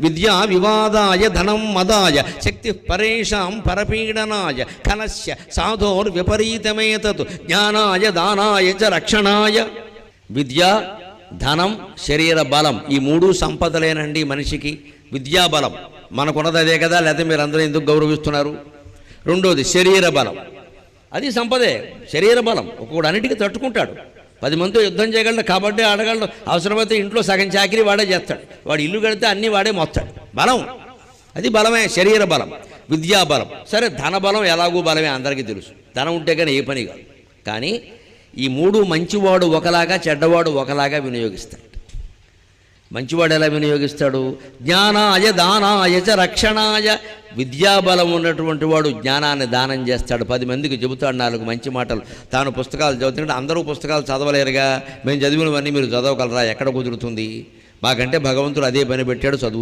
విద్యా వివాదాయ ధనం మదాయ శక్తి పరేషాం పరపీడనాయ కనస్య సాధోర్ విపరీతమేతత్ జ్ఞానాయ దానాయ చ రక్షణాయ. విద్య ధనం శరీర బలం ఈ మూడు సంపదలేనండి మనిషికి. విద్యాబలం మనకున్నది అదే కదా లేకపోతే మీరు అందరూ ఎందుకు గౌరవిస్తున్నారు? రెండోది శరీర బలం. అది సంపదే శరీర బలం ఒకడు అన్నిటికీ తట్టుకుంటాడు. పది మందితో యుద్ధం చేయగలడు కబడ్డీ ఆడగలడు. అవసరమైతే ఇంట్లో సగం చాకరీ వాడే చేస్తాడు. వాడు ఇల్లు కడితే అన్నీ వాడే మోస్తాడు బలం. అది బలమే శరీర బలం విద్యా బలం. సరే ధన బలం ఎలాగూ బలమే అందరికీ తెలుసు. ధనం ఉంటే కానీ ఏ పని కాదు. కానీ ఈ మూడు మంచివాడు ఒకలాగా చెడ్డవాడు ఒకలాగా వినియోగిస్తాడు మంచివాడు ఎలా వినియోగిస్తాడు? జ్ఞానాయ దానాయ చ రక్షణాయ. విద్యాబలం ఉన్నటువంటి వాడు జ్ఞానాన్ని దానం చేస్తాడు. పది మందికి చెబుతాడు నాలుగు మంచి మాటలు. తాను పుస్తకాలు చదువుతుంటే అందరూ పుస్తకాలు చదవలేరుగా. మేము చదివినవన్నీ మీరు చదవగలరా? ఎక్కడ కుదురుతుంది? మాకంటే భగవంతుడు అదే పని పెట్టాడు చదువుతుంది